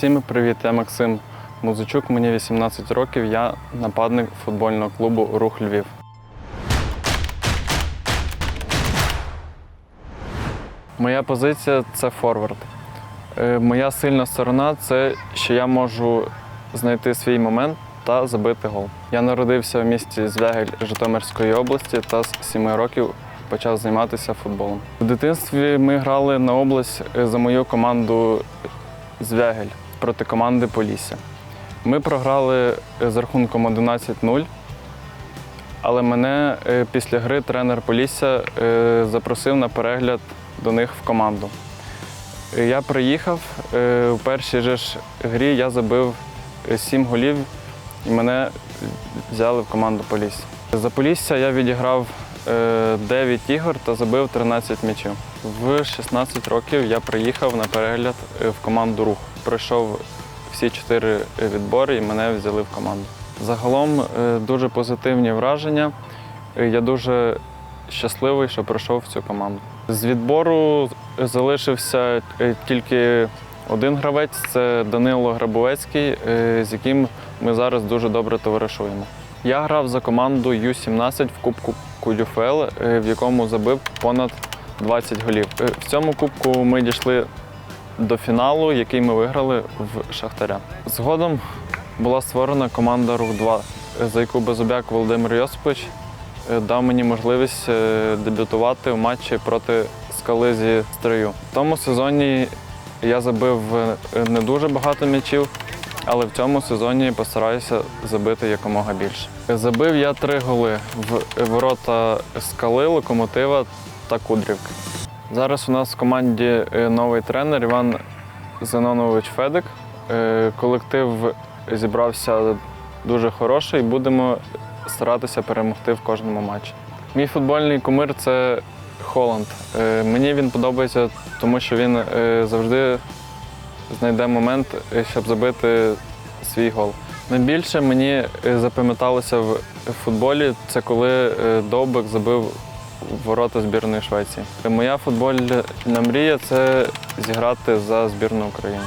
Всім привіт, я Максим Музичук, мені 18 років, я нападник футбольного клубу Рух Львів. Моя позиція це форвард. Е, Моя сильна сторона це що я можу знайти свій момент та забити гол. Я народився в місті Звягель Житомирської області та з 7 років почав займатися футболом. У дитинстві ми грали на область е, за мою команду Звягель проти команди Полісся. Ми програли е, з рахунком 11-0, але мене е, після гри тренер Полісся е, запросив на перегляд до них в команду. Я приїхав, у першій же ж грі я забив 7 голів і мене взяли в команду Полісся. За Полісся я відіграв е, 9 ігор та забив 13 м'ячів. В 16 років я приїхав на перегляд в команду Рух. Пройшов всі чотири відбори і мене взяли в команду. Загалом е, дуже позитивні враження. Е, Я дуже щасливий, що пройшов в цю команду. З відбору залишився е, тільки один гравець це Данило Грабовецький, з яким ми зараз дуже добре товаришуємо. Я грав за команду Ю-17 в Кубку е, в якому забив понад 20 голів. В цьому кубку ми дійшли до фіналу, який ми виграли в Шахтаря. Згодом була створена команда Рух 2, за яку Безобяк Володимир Йосипович е, дав мені можливість е, дебютувати в матчі проти скали зі строю. В тому сезоні я забив е, не дуже багато м'ячів, але в цьому сезоні постараюся забити якомога більше. Забив я три голи в ворота скали, локомотива та Кудрівки. Зараз у нас в команді е, новий тренер Іван Зенонович Федик. Е, Колектив зібрався дуже хороший, будемо старатися перемогти в кожному матчі. Мій футбольний кумир це Холланд. Е, Мені він подобається, тому що він завжди знайде момент, щоб забити свій гол. Найбільше мені запам'яталося в футболі, це коли Довбик забив ворота збірної Швеції. Моя футбольна мрія це зіграти за збірну України.